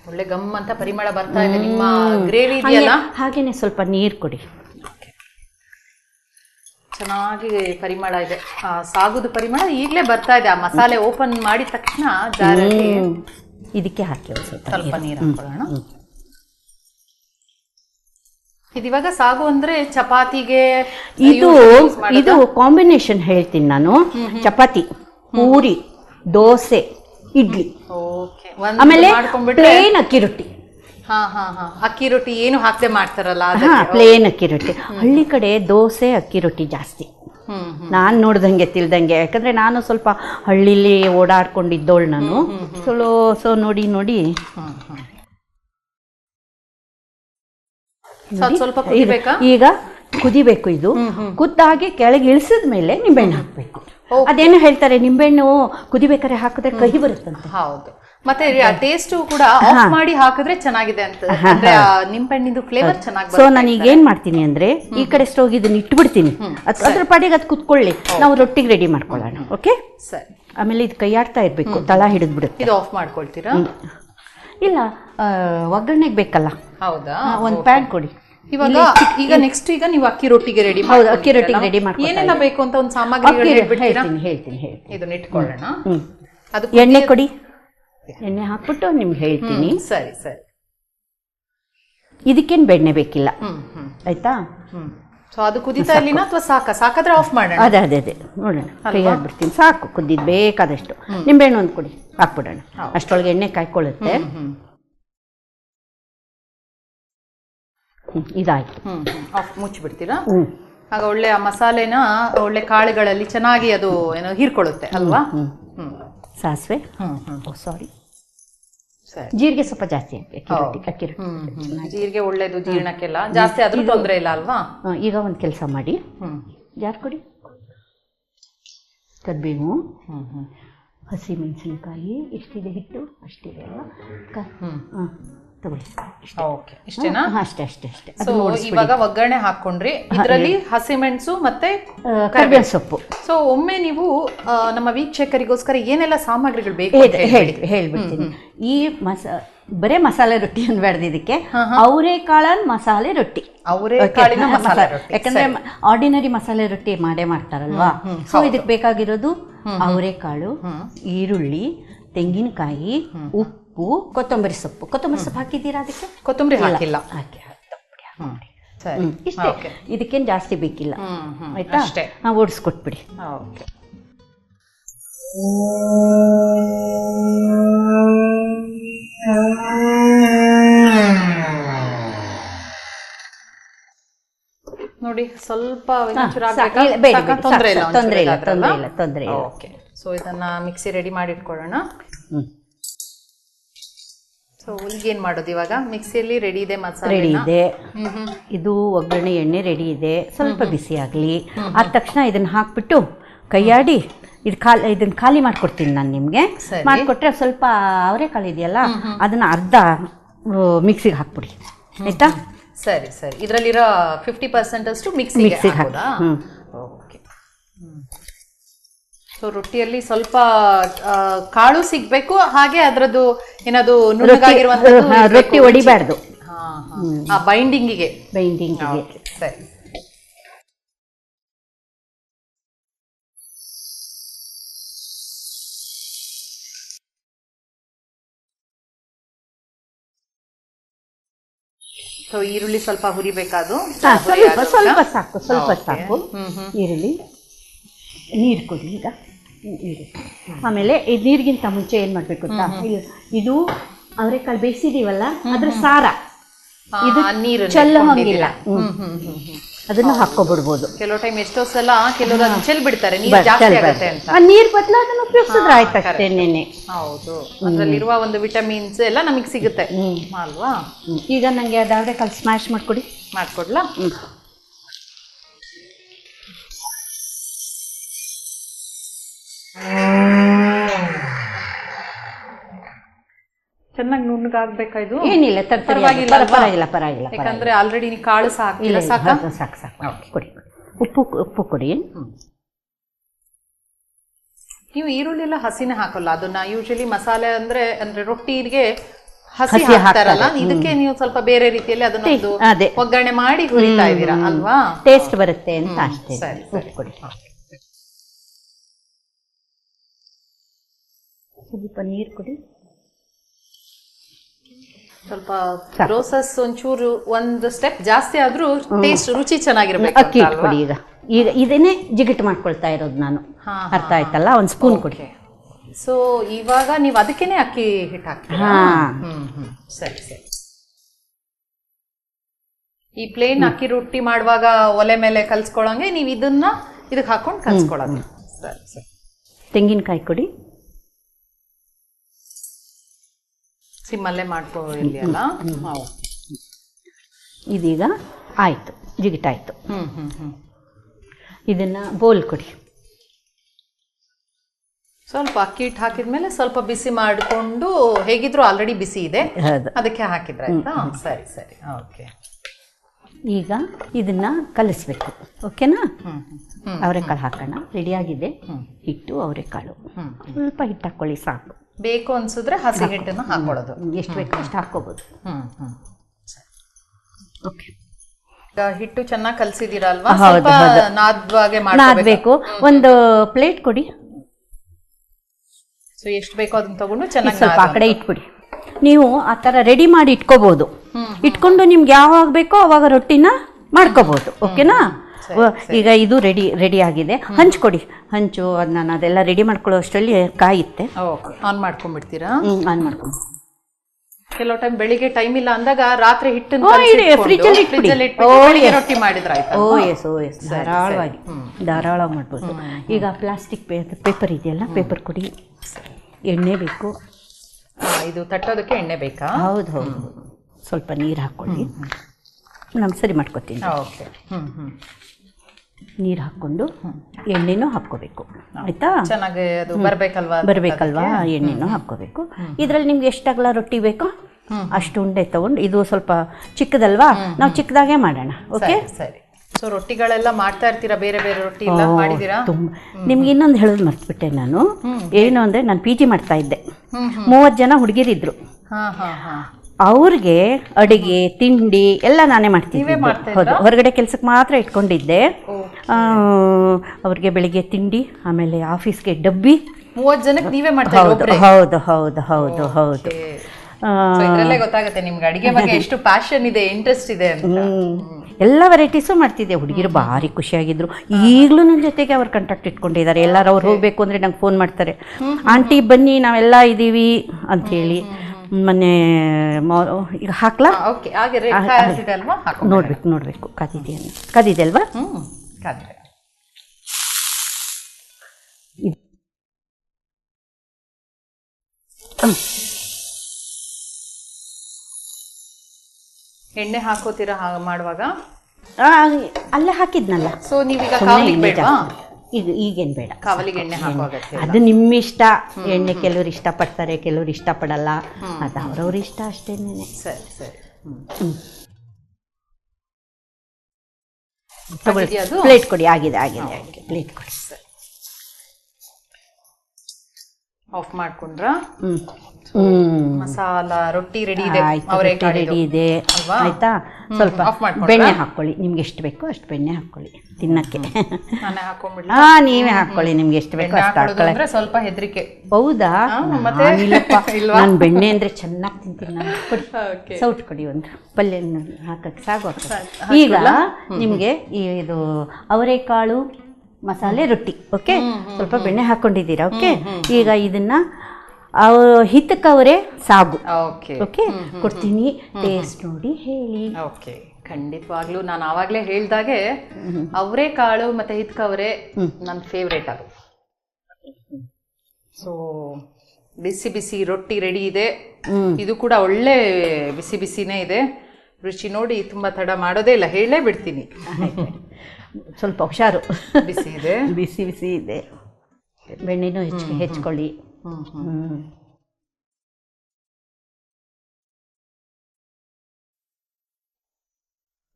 ಒಳ್ಳೆ ಗಮ್ ಅಂತ ಪರಿಮಳ ಬರ್ತಾ ಇದೆ ನಿಮ್ಮ ಗ್ರೇವಿ ಇದೆಯಲ್ಲ ಹಾಗೇನೆ ಸ್ವಲ್ಪ ನೀರು ಕೊಡಿ. ಚೆನ್ನಾಗಿ ಪರಿಮಳ ಇದೆ. ಆ, ಸಾಗುದು ಪರಿಮಳ ಈಗಲೇ ಬರ್ತಾ ಇದೆ. ಆ ಮಸಾಲೆ ಓಪನ್ ಮಾಡಿದ ತಕ್ಷಣ ಜಾರಲ್ಲಿ ಇದಕ್ಕೆ ಹಾಕಿ ಒಂದ್ ಸ್ವಲ್ಪ ಸ್ವಲ್ಪ ನೀರು. ಹಾಕೊಳ್ಳೋಣ. ಇದಿವಾಗ ಸಾಗು ಅಂದ್ರೆ ಚಪಾತಿಗೆ ಇದು ಇದು ಕಾಂಬಿನೇಷನ್ ಹೇಳ್ತೀನಿ ನಾನು. ಚಪಾತಿ ಪೂರಿ ದೋಸೆ ಇಡ್ಲಿ. ಓಕೆ. ಆಮೇಲೆ ಮಾಡ್ಕೊಂಡ್ಬಿಟ್ರೆ ಪ್ಲೇನ್ ಅಕ್ಕಿ ರೊಟ್ಟಿ. ಅಕ್ಕಿ ರೊಟ್ಟಿ ಏನು ಹಾಕದೆ ಮಾಡ್ತಾರಲ್ಲ ಪ್ಲೇನ್ ಅಕ್ಕಿ ರೊಟ್ಟಿ. ಹಳ್ಳಿ ಕಡೆ ದೋಸೆ ಅಕ್ಕಿ ರೊಟ್ಟಿ ಜಾಸ್ತಿ. ನಾನು ನೋಡ್ದಂಗೆ ತಿಳ್ದಂಗೆ. ಯಾಕಂದ್ರೆ ನಾನು ಸ್ವಲ್ಪ ಹಳ್ಳಿಲಿ ಓಡಾಡ್ಕೊಂಡಿದ್ದೋಳ್ ನಾನು. ಸೊಲೋ ಸೊ ನೋಡಿ ನೋಡಿ. ಸ್ವಲ್ಪ ಈಗ ಕುದಿಬೇಕು ಇದು. ಕುದ್ದಾಗಿ ಕೆಳಗೆ ಇಳಿಸಿದ ಮೇಲೆ ನಿಂಬೆಹಣ್ಣು ಹಾಕ್ಬೇಕು. ಅದೇನು ಹೇಳ್ತಾರೆ? ನಿಂಬೆಹಣ್ಣು ಕುದಿಬೇಕಾದ್ರೆ ಹಾಕಿದ್ರೆ ಕಹಿ ಬರುತ್ತಂತೆ. ಹೌದು. ಮತ್ತೆ ಟೇಸ್ಟ್ ಕೂಡ ಆಫ್ ಮಾಡಿ ಹಾಕಿದ್ರೆ ಚೆನ್ನಾಗಿದೆ ಅಂತ. ನಿಂಬೆಹಣ್ಣಿಂದು ಫ್ಲೇವರ್ ಚೆನ್ನಾಗಿ ಸೊ ನಾನು ಈಗ ಏನ್ ಮಾಡ್ತೀನಿ ಅಂದ್ರೆ ಈ ಕಡೆ ಸ್ಟೋವ್ ಇದನ್ನ ಇಟ್ಬಿಡ್ತೀನಿ. ಅದ್- ಅದ್ರ ಪಾಡಿಗೆ ಅದು ಕುತ್ಕೊಳ್ಳಿ. ನಾವು ರೊಟ್ಟಿಗೆ ರೆಡಿ ಮಾಡ್ಕೊಳ್ಳೋಣ ಓಕೆ ಸರಿ. ಆಮೇಲೆ ಇದು ಕೈಯಾಡ್ತಾ ಇರ್ಬೇಕು ತಳ ಹಿಡಿದ್ಬಿಡುತ್ತೆ. ಇದು ಆಫ್ ಮಾಡ್ಕೊಳ್ತೀರಾ? ಇಲ್ಲ ಒಗ್ಗರಣೆಗೆ ಬೇಕಲ್ಲ. ಹೌದಾ? ಒಂದು ಪ್ಯಾನ್ ಕೊಡಿ. ಇವಾಗ ಈಗ ನೆಕ್ಸ್ಟ್ ಈಗ ನೀವು ಅಕ್ಕಿ ರೊಟ್ಟಿಗೆ ರೆಡಿ ಹೌದು ಅಕ್ಕಿ ರೊಟ್ಟಿಗೆ ರೆಡಿ ಮಾಡಿ ಏನೆಲ್ಲ ಬೇಕು ಅಂತ ಒಂದು ಸಾಮಗ್ರಿ ಹೇಳ್ತೀನಿ ಹೇಳ್ತೀನಿ ಹೇಳ್ತೀನಿ. ಇದನ್ನ ಇಟ್ಕೊಳ್ಳೋಣ. ಅದು ಎಣ್ಣೆ ಕೊಡಿ. ಎಣ್ಣೆ ಹಾಕ್ಬಿಟ್ಟು ನಿಮ್ಗೆ ಹೇಳ್ತೀನಿ. ಸರಿ ಸರಿ. ಇದಕ್ಕೇನು ಬೆಣ್ಣೆ ಬೇಕಿಲ್ಲ. ಆಯ್ತಾ? ಸೊ ಅದು ಕುದಿತಾ ಇರ್ಲಿನ ಅಥವಾ ಸಾಕ? ಸಾಕಾದ್ರೆ ಆಫ್ ಮಾಡೋಣ. ಅದೇ ಅದೇ ಅದೇ. ನೋಡೋಣ. ಕೈ ಸಾಕು ಕುದ್ದಿದ್ದು ಬೇಕಾದಷ್ಟು. ನಿಂಬೆಹಣ್ಣು ಒಂದು ಕೊಡಿ. ಹಾಕ್ಬಿಡೋಣ. ಅಷ್ಟೊಳಗೆ ಎಣ್ಣೆ ಕಾಯ್ಕೊಳ್ಳುತ್ತೆ. ಇದಾಯ್ತು. ಆಫ್ ಮುಚ್ಚಿಬಿಡ್ತೀರಾ? ಆಗ ಒಳ್ಳೆ ಆ ಮಸಾಲೆನ ಒಳ್ಳೆ ಕಾಳುಗಳಲ್ಲಿ ಚೆನ್ನಾಗಿ ಅದು ಏನೋ ಹೀರ್ಕೊಳ್ಳುತ್ತೆ ಅಲ್ವಾ? ಸಾಸಿವೆ? ಸಾರಿ ಸರಿ ಜೀರಿಗೆ ಸ್ವಲ್ಪ ಜಾಸ್ತಿ ಹಾಕಿ ಅಕ್ಕಿ ರೊಟ್ಟಿ ಜೀರಿಗೆ ಒಳ್ಳೇದು ಜೀರ್ಣಕ್ಕೆಲ್ಲ. ಜಾಸ್ತಿ ಆದ್ರೂ ತೊಂದರೆ ಇಲ್ಲ ಅಲ್ವಾ? ಈಗ ಒಂದು ಕೆಲಸ ಮಾಡಿ. ಯಾರು ಕೊಡಿ? ಕದ್ಬೇವು ಹಸಿ ಮೆಣಸಿನಕಾಯಿ ಎಷ್ಟಿದೆ ಹಿಟ್ಟು ಅಷ್ಟಿದೆ ಅಲ್ವಾ? ತಗೊಳ್ಳಿ. ಓಕೆ. ಇಷ್ಟೇನಾ? ಅಷ್ಟೇ ಅಷ್ಟೇ ಅಷ್ಟೇ. ಸೊ ಇವಾಗ ಒಗ್ಗರಣೆ ಹಾಕೊಂಡ್ರಿ ಇದರಲ್ಲಿ ಹಸಿಮೆಣಸು ಮತ್ತೆ ಕರಿಬೇವು. ಸೊಪ್ಪು. ಸೊ ಒಮ್ಮೆ ನೀವು ನಮ್ಮ ವೀಕ್ಷಕರಿಗೋಸ್ಕರ ಏನೆಲ್ಲ ಸಾಮಗ್ರಿಗಳು ಬೇಕು ಹೇಳಿ ಹೇಳ್ಬಿಡ್ತೀನಿ. ಈ ಮಸ ಬರೇ ಮಸಾಲೆ ರೊಟ್ಟಿ ಅನ್ಬೇಡ್ದು ಇದಕ್ಕೆ ಅವರೆಕಾಳನ್ ರೊಟ್ಟಿ. ಮಸಾಲೆ ರೊಟ್ಟಿ. ಯಾಕಂದ್ರೆ ಆರ್ಡಿನರಿ ಮಸಾಲೆ ರೊಟ್ಟಿ ಮಾಡೇ ಮಾಡ್ತಾರಲ್ವಾ? ಸೊ ಇದಕ್ಕೆ ಬೇಕಾಗಿರೋದು ಅವರೆಕಾಳು ಈರುಳ್ಳಿ ತೆಂಗಿನಕಾಯಿ ಉಪ್ಪು ಕೊತ್ತಂಬರಿ ಸೊಪ್ಪು. ಕೊತ್ತಂಬರಿ ಸೊಪ್ಪು ಹಾಕಿದ್ದೀರಾ ಅದಕ್ಕೆ? ಕೊತ್ತಂಬರಿ ಹಾಕಿಲ್ಲ. ಹಾಕಿ ಹಾಕಿ ಸರಿ. ಇಷ್ಟೇ. ಇದಕ್ಕೇನು ಜಾಸ್ತಿ ಬೇಕಿಲ್ಲ. ಆಯ್ತಾ? ಹಾಂ ಓಡಿಸ್ಕೊಟ್ಬಿಡಿ. ಓಕೆ. ನೋಡಿ ಸ್ವಲ್ಪ ತೊಂದರೆ? ಇಲ್ಲ, ತೊಂದ್ರೆ ಇಲ್ಲ ತೊಂದರೆ ಇಲ್ಲ, ಓಕೆ. ಸೊ ಇದನ್ನ ಮಿಕ್ಸಿ ರೆಡಿ ಮಾಡಿಟ್ಕೊಳ್ಳೋಣ. ಹ್ಞೂ ಸೊ ಏನು ಮಾಡೋದು ಇವಾಗ? ಮಿಕ್ಸಿಯಲ್ಲಿ ರೆಡಿ ಇದೆ ಮಸಾಲೆ ರೆಡಿ ಇದೆ. ಇದು ಒಗ್ಗರಣೆ ಎಣ್ಣೆ ರೆಡಿ ಇದೆ. ಸ್ವಲ್ಪ ಬಿಸಿ ಆಗಲಿ. ಆದ ತಕ್ಷಣ ಇದನ್ನ ಹಾಕ್ಬಿಟ್ಟು ಕೈಯಾಡಿ ಇದು ಖಾಲಿ ಇದನ್ನ ಖಾಲಿ ಮಾಡ್ಕೊಡ್ತೀನಿ ನಾನು ನಿಮಗೆ. ಮಾಡಿ ಮಾಡಿಕೊಟ್ರೆ ಸ್ವಲ್ಪ ಅವರೆಕಾಳು ಇದೆಯಲ್ಲ ಅದನ್ನ ಅರ್ಧ ಮಿಕ್ಸಿಗೆ ಹಾಕ್ಬಿಡಿ ಆಯ್ತಾ? ಸರಿ ಸರಿ. ಇದರಲ್ಲಿರೋ ಫಿಫ್ಟಿ ಪರ್ಸೆಂಟ್ ಅಷ್ಟು ಮಿಕ್ಸಿಗೆ ಮಿಕ್ಸಿಗೆ ಹಾಕಿ ಹಾಕೋದಾ ಸೊ ರೊಟ್ಟಿಯಲ್ಲಿ ಸ್ವಲ್ಪ ಕಾಳು ಸಿಗ್ಬೇಕು ಹಾಗೆ ಅದರದ್ದು ಏನಾದ್ರು ನುಣ್ಣಗಾಗಿರುವಂತದ್ದು ರೊಟ್ಟಿ ಒಡಿಬಾರ್ದು ಆ ಬೈಂಡಿಂಗಿಗೆ ಬೈಂಡಿಂಗ್ ಸರಿ. ಸೊ ಈರುಳ್ಳಿ ಸ್ವಲ್ಪ ಹುರಿಬೇಕಾದ್ರು ಸ್ವಲ್ಪ ಸಾಕು ಸ್ವಲ್ಪ ಸಾಕು. ಈರುಳ್ಳಿ. ನೀರು ಕೊಡಿ ಈಗ. ನೀರು ಆಮೇಲೆ ಇದು ನೀರಿಗಿಂತ ಮುಂಚೆ ಏನು ಮಾಡಬೇಕು ಗೊತ್ತಾ? ಇದು- ಇದು ಅವರೆಕಾಳು ಬೇಯಿಸಿದೀವಲ್ಲ ಅದ್ರ ಸಾರ. ಇದು ನೀರು ಚೆಲ್ಲ ಹೋಗಿಲ್ಲ. ಅದನ್ನು ಹಾಕ್ಕೊಬಿಡ್ಬೋದು. ಕೆಲವು ಟೈಮ್ ಎಷ್ಟೋ ಸಲ ಕೆಲವರು ಅದನ್ನ ಚೆಲ್ ಬಿಡ್ತಾರೆ ನೀರು ಜಾಸ್ತಿ ಆಗುತ್ತೆ ಅಂತ. ಆ ನೀರು ಬದಲು ಅದನ್ನು ಉಪಯೋಗಿಸಿದ್ರೆ ಆಯ್ತು ಅಷ್ಟೇನೇನೆ ಹೌದು. ಅದರಲ್ಲಿರುವ ಒಂದು ವಿಟಮಿನ್ಸ್ ಎಲ್ಲ ನಮಗೆ ಸಿಗುತ್ತೆ. ಅಲ್ವಾ? ಈಗ ನನಗೆ ಅದಾದ್ರೆ ಕಲ್ ಸ್ಮ್ಯಾಶ್ ಮಾಡ್ಕೊಡಿ. ಮಾಡ್ಕೊಡ್ಲಾ? ಚೆನ್ನಾಗಿ ನುಣ್ಣಗಾಗ್ಬೇಕಾ ಇದು? ಏನಿಲ್ಲ ಪರವಾಗಿಲ್ಲ ಅಲ್ವಾ? ಪರವಾಗಿಲ್ಲ ಪರವಾಗಿಲ್ಲ ಯಾಕಂದ್ರೆ ಆಲ್ರೆಡಿ ನೀವು ಕಾಳು ಇಲ್ಲ ಸಾಕು ಇಲ್ಲ, ಸಾಕಾ? ಅದು ಸಾಕು ಸಾಕು. ಕೊಡಿ. ಉಪ್ಪು ಉಪ್ಪು ಕೊಡಿ. ನೀವು ಈರುಳ್ಳಿ ಎಲ್ಲ ಹಸಿನೇ ಹಾಕಲ್ಲ ಅದನ್ನ ಯೂಶಲಿ ಮಸಾಲೆ ಅಂದ್ರೆ ಅಂದ್ರೆ ರೊಟ್ಟಿಗೆ ಹಸಿ ಹಸಿ ಹಾಕ್ತಾರಲ್ಲ ಹಾಕ್ತಾರೆ, ಇದಕ್ಕೆ ನೀವು ಸ್ವಲ್ಪ ಬೇರೆ ರೀತಿಯಲ್ಲಿ ಅದನ್ನೊಂದು ಅದೇ. ಒಗ್ಗರಣೆ ಮಾಡಿ ಹುರಿತಾ ಇದ್ದೀರಾ ಅಲ್ವಾ? ಟೇಸ್ಟ್ ಬರುತ್ತೆ ಅಂತ ಅಷ್ಟೇ. ಸರಿ, ಉಪ್ಪು ಕೊಡಿ. ಸ್ವಲ್ಪ ನೀರು ಕೊಡಿ. ಸ್ವಲ್ಪ ಪ್ರೋಸೆಸ್ ಒಂಚೂರು ಒಂದು ಸ್ಟೆಪ್ ಜಾಸ್ತಿ ಆದ್ರೂ ಟೇಸ್ಟ್ ರುಚಿ ಚೆನ್ನಾಗಿರ್ಬೇಕು ಅಕ್ಕಿ ಹಿಟ್ಟು ಕೊಡಿ ಈಗ. ಈಗ ಇದನ್ನೇ ಜಿಗಿಟ್ ಮಾಡ್ಕೊಳ್ತಾ ಇರೋದು ನಾನು. ಹಾ, ಅರ್ಥ ಆಯ್ತಲ್ಲ? ಒಂದು ಸ್ಪೂನ್ ಕೊಡಿ. ಸೊ ಇವಾಗ ನೀವು ಅದಕ್ಕೇನೆ ಅಕ್ಕಿ ಹಿಟ್ಟು ಹಾಕ್ತೀರಾ ಹಾ. ಹ್ಮ್ ಹ್ಮ್. ಸರಿ ಸರಿ. ಈ ಪ್ಲೇನ್ ಅಕ್ಕಿ ರೊಟ್ಟಿ ಮಾಡುವಾಗ ಒಲೆ ಮೇಲೆ ಕಲ್ಸ್ಕೊಳಂಗೆ ನೀವು ಇದನ್ನ ಇದಕ್ಕೆ ಹಾಕೊಂಡು ಕಲ್ಸ್ಕೊಳ್ಳೋದು ಸರಿ ಸರಿ. ತೆಂಗಿನಕಾಯಿ ಕೊಡಿ. ಸಿಮ್ಮಲ್ಲೇ ಮಾಡ್ಕೊ ಇಲ್ಲಿ ಅಲ್ಲ ಹೌದು. ಇದೀಗ ಆಯಿತು ಜಿಗಿಟಾಯಿತು ಹ್ಞೂ ಹ್ಞೂ ಹ್ಞೂ ಇದನ್ನು ಬೋಲ್ ಕೊಡಿ. ಸ್ವಲ್ಪ ಅಕ್ಕಿ ಹಿಟ್ಟು ಹಾಕಿದ್ಮೇಲೆ ಸ್ವಲ್ಪ ಬಿಸಿ ಮಾಡಿಕೊಂಡು ಹೇಗಿದ್ರು ಆಲ್ರೆಡಿ ಬಿಸಿ ಇದೆ. ಅದಕ್ಕೆ ಹಾಕಿದ್ರೆ ಆಯ್ತಾ? ಸರಿ ಸರಿ. ಓಕೆ. ಈಗ ಇದನ್ನ ಕಲಿಸ್ಬೇಕು. ಓಕೆನಾ? ಅವರೆಕಾಳು ಹಾಕೋಣ. ರೆಡಿಯಾಗಿದೆ. ಹಿಟ್ಟು ಅವರೆಕಾಳು. ಸ್ವಲ್ಪ ಹಿಟ್ಟು ಹಾಕೊಳ್ಳಿ ಸಾಕು. ಬೇಕು ಅನ್ಸಿದ್ರೆ ಹಸಿ ಹಿಟ್ಟನ್ನು ಹಾಕೊಳ್ಳೋದು ಎಷ್ಟು ಬೇಕು ಅಷ್ಟು ಹಾಕ್ಕೋಬೋದು. Hmm hmm. ಓಕೆ. ಈಗ ಹಿಟ್ಟು ಚೆನ್ನಾಗಿ ಕಲ್ಸಿದೀರಾ ಅಲ್ವಾ? ಸ್ವಲ್ಪ. ನಾದ್ವಾಗೆ ನಾದಬೇಕು. ಒಂದು ಪ್ಲೇಟ್ ಕೊಡಿ. ಸೊ ಎಷ್ಟು ಬೇಕೋ ಅದನ್ನ ತಗೊಂಡು ಚೆನ್ನಾಗಿ ಸ್ವಲ್ಪ ಆ ಕಡೆ ಇಟ್ಬಿಡಿ. ನೀವು ಆ ಥರ ರೆಡಿ ಮಾಡಿ ಇಟ್ಕೋಬೋದು. ಇಟ್ಕೊಂಡು ನಿಮ್ಗೆ ಯಾವಾಗ ಬೇಕೋ ಅವಾಗ ರೊಟ್ಟಿನ ಮಾಡ್ಕೋಬೋದು. ಓಕೆನಾ? ಈಗ ಇದು ರೆಡಿ ರೆಡಿ ಆಗಿದೆ. ಹಂಚ್ಕೊಡಿ ಹಂಚು ಅದು ನಾನು ಅದೆಲ್ಲ ರೆಡಿ ಮಾಡ್ಕೊಳ್ಳೋ ಅಷ್ಟರಲ್ಲಿ ಕಾಯುತ್ತೆ. ಓಕೆ ಆನ್ ಮಾಡ್ಕೊಂಡ್ಬಿಡ್ತೀರಾ? ಹ್ಞೂ ಆನ್ ಮಾಡ್ಕೊಂಡು. ಕೆಲವು ಟೈಮ್ ಬೆಳಿಗ್ಗೆ ಟೈಮ್ ಇಲ್ಲ ಅಂದಾಗ ರಾತ್ರಿ ಹಿಟ್ಟು ಓ, ಕಲ್ಸಿ ಇಡಿ, ಇಟ್ಕೊಂಡು ಅಲ್ಲಿ ಇಟ್ಬಿಡಿ. fridge ಅಲ್ಲಿ ಇಟ್ಬಿಟ್ಟು ಓ, ಬೆಳಿಗ್ಗೆ yes. ರೊಟ್ಟಿ ಮಾಡಿದ್ರೆ ಆಯ್ತಾ? ಓ ಎಸ್ ಓ ಎಸ್ ಧಾರಾಳವಾಗಿ. ಧಾರಾಳವಾಗಿ ಮಾಡ್ಬೋದು. ಈಗ ಪ್ಲಾಸ್ಟಿಕ್ ಪೇಪರ್ ಇದೆಯಲ್ಲ ಪೇಪರ್ ಕೊಡಿ. ಎಣ್ಣೆ ಬೇಕು. ಇದು ತಟ್ಟೋದಕ್ಕೆ ಎಣ್ಣೆ ಬೇಕಾ? ಹೌದು ಹೌದು. ಸ್ವಲ್ಪ ನೀರು ಹಾಕ್ಕೊಳ್ಳಿ. ನಾನು ಸರಿ ಮಾಡ್ಕೊತೀನಿ. ಓಕೆ. ಹ್ಞೂ ಹ್ಮ್. ನೀರು ಹಾಕ್ಕೊಂಡು ಎಣ್ಣೆನೂ ಹಾಕ್ಕೋಬೇಕು. ಆಯ್ತಾ? ಚೆನ್ನಾಗಿ ಅದು ಬರ್ಬೇಕಲ್ವಾ ಬರಬೇಕಲ್ವಾ? ಎಣ್ಣೆನೂ ಹಾಕ್ಕೋಬೇಕು. ಇದರಲ್ಲಿ ನಿಮ್ಗೆ ಎಷ್ಟು ಅಗಲ ರೊಟ್ಟಿ ಬೇಕೋ ಅಷ್ಟು ಉಂಡೆ ತಗೊಂಡು ಇದು ಸ್ವಲ್ಪ ಚಿಕ್ಕದಲ್ವಾ? ನಾವು ಚಿಕ್ಕದಾಗೆ ಮಾಡೋಣ ಓಕೆ? ಸರಿ ಸೊ ರೊಟ್ಟಿಗಳೆಲ್ಲ ಮಾಡ್ತಾ ಇರ್ತೀರಾ? ಬೇರೆ ಬೇರೆ ರೊಟ್ಟಿ ಎಲ್ಲ ತುಂಬ. ನಿಮ್ಗೆ ಇನ್ನೊಂದು ಹೇಳೋದು ಮರ್ತ್ಬಿಟ್ಟೆ ನಾನು. ಏನು ಅಂದ್ರೆ ನಾನು ಪಿ ಜಿ ಮಾಡ್ತಾ ಇದ್ದೆ. ಮೂವತ್ತು ಜನ ಹುಡುಗಿರಿದ್ರು. ಅವ್ರಿಗೆ ಅಡಿಗೆ ತಿಂಡಿ ಎಲ್ಲ ನಾನೇ ಮಾಡ್ತೀನಿ ಹೊರಗಡೆ ಕೆಲ್ಸಕ್ಕೆ ಮಾತ್ರ ಇಟ್ಕೊಂಡಿದ್ದೆ. ಓ. ಅವ್ರಿಗೆ ಬೆಳಿಗ್ಗೆ ತಿಂಡಿ ಆಮೇಲೆ ಆಫೀಸ್ಗೆ ಡಬ್ಬಿ. ಮೂವತ್ ಜನಕ್ಕೆ ನೀವೇ ಮಾಡ್ತಾರೆ ಹೌದು ಹೌದು ಹೌದು ಹೌದು ಇದ್ರಲ್ಲೇ ಗೊತ್ತಾಗುತ್ತೆ ನಿಮ್ಗೆ ಅಡಿಗೆ ಬಗ್ಗೆ ಎಷ್ಟು ಪ್ಯಾಷನ್ ಇದೆ ಇಂಟ್ರೆಸ್ಟ್ ಇದೆ ಅಂತ. ಎಲ್ಲ ವೆರೈಟೀಸು ಮಾಡ್ತಿದ್ದೆ. ಹುಡುಗಿರು ಭಾರಿ ಖುಷಿಯಾಗಿದ್ರು. ಈಗಲೂ ನನ್ನ ಜೊತೆಗೆ ಅವ್ರು ಕಾಂಟ್ಯಾಕ್ಟ್ ಇಟ್ಕೊಂಡಿದ್ದಾರೆ. ಎಲ್ಲರೂ ಅವ್ರು ಹೋಗ್ಬೇಕು ಅಂದರೆ ನಂಗೆ ಫೋನ್ ಮಾಡ್ತಾರೆ. ಆಂಟಿ ಬನ್ನಿ ನಾವೆಲ್ಲ ಇದ್ದೀವಿ ಅಂಥೇಳಿ ಮೊನ್ನೆ ಮನೆ ಈಗ ಹಾಕ್ಲಾ? ನೋಡ್ಬೇಕು ನೋಡ್ಬೇಕು. ಕದಿದೆ ಅನ್ನೋ ಕದಿದೆ ಅಲ್ವಾ ಕಾದ್ರೆ ಎಣ್ಣೆ ಹಾಕೋತೀರಾ ಮಾಡುವಾಗ? ಅಲ್ಲೇ ಹಾಕಿದ್ನಲ್ಲ. ಸೊ ನೀವೀಗ ಕಾವಲಿಗೆ ಬೇಡವಾ. ಈಗ ಈಗೇನು ಬೇಡ. ಕಾವಲಿಗೆ ಎಣ್ಣೆ ಹಾಕೋ ಅಗತ್ಯ ಅದು ನಿಮ್ಮ ಇಷ್ಟ ಎಣ್ಣೆ ಕೆಲವ್ರು ಇಷ್ಟಪಡ್ತಾರೆ ಕೆಲವ್ರು ಇಷ್ಟಪಡಲ್ಲ. ಅದು ಅವ್ರವ್ರ ಇಷ್ಟ ಅಷ್ಟೇನೆ ಸರಿ ಸರಿ. ಪ್ಲೇಟ್ ಕೊಡಿ ಆಗಿದೆ ಆಗಿದೆ ಪ್ಲೇಟ್ ಕೊಡಿ. ಆಫ್ ಮಾಡ್ಕೊಂಡ್ರಾ? ಮಸಾಲ ರೊಟ್ಟಿ ರೆಡಿ ಇದೆ. ಅವರೆಕಾಳಿದು ರೆಡಿ ಇದೆ? ಆಯ್ತಾ? ಸ್ವಲ್ಪ ಬೆಣ್ಣೆ ಹಾಕ್ಕೊಳ್ಳಿ ನಿಮ್ಗೆ ಎಷ್ಟು ಬೇಕೋ ಅಷ್ಟು ಬೆಣ್ಣೆ ಹಾಕ್ಕೊಳ್ಳಿ ತಿನ್ನಕ್ಕೆ. ಹಾ ನೀವೇ ಹಾಕ್ಕೊಳ್ಳಿ ನಿಮ್ಗೆ ಎಷ್ಟು ಬೇಕು ಅಷ್ಟು ಹಾಕೊಳ್ಳಿ. ಸ್ವಲ್ಪ ಹೆದರಿಕೆ. ಹೌದಾ? ನಾನು ಬೆಣ್ಣೆ ಅಂದ್ರೆ ಚೆನ್ನಾಗಿ ತಿಂತೀನಿ ನಾನು. ಕೊಡಿ. ಸೌಟ್ ಕೊಡಿ ಒಂದು. ಪಲ್ಯ ಹಾಕಕ್ಕೆ ಸಾಗು ಸಾಕು. ಈಗ ನಿಮಗೆ ಇದು ಅವರೆಕಾಳು ಮಸಾಲೆ ರೊಟ್ಟಿ ಓಕೆ ಸ್ವಲ್ಪ ಬೆಣ್ಣೆ ಹಾಕೊಂಡಿದ್ದೀರಾ ಓಕೆ ಈಗ ಇದನ್ನ ಹಿತಕ್ಕವರೇ ಸಾಗು ಓಕೆ ಓಕೆ ಕೊಡ್ತೀನಿ ಟೇಸ್ಟ್ ನೋಡಿ ಹೇಳಿ. ಓಕೆ ಖಂಡಿತವಾಗ್ಲೂ ನಾನು ಆವಾಗಲೇ ಹೇಳ್ದಾಗೆ ಅವರೆಕಾಳು ಮತ್ತೆ ಹಿತ್ಕವರೆ ನನ್ನ ಫೇವ್ರೇಟ್ ಅದು. ಸೊ ಬಿಸಿ ಬಿಸಿ ರೊಟ್ಟಿ ರೆಡಿ ಇದೆ. ಇದು ಕೂಡ ಒಳ್ಳೆ ಬಿಸಿ ಬಿಸಿನೇ ಇದೆ. ರುಚಿ ನೋಡಿ ತುಂಬಾ ತಡ ಮಾಡೋದೇ ಇಲ್ಲ ಹೇಳೇ ಬಿಡ್ತೀನಿ. ಸ್ವಲ್ಪ ಹುಷಾರು. ಬಿಸಿ ಇದೆ? <laughs> ಬಿಸಿ ಬಿಸಿ ಇದೆ. ಬೆಣ್ಣೆನೂ ಹೆಚ್ಚು ಹೆಚ್ಕೊಳ್ಳಿ.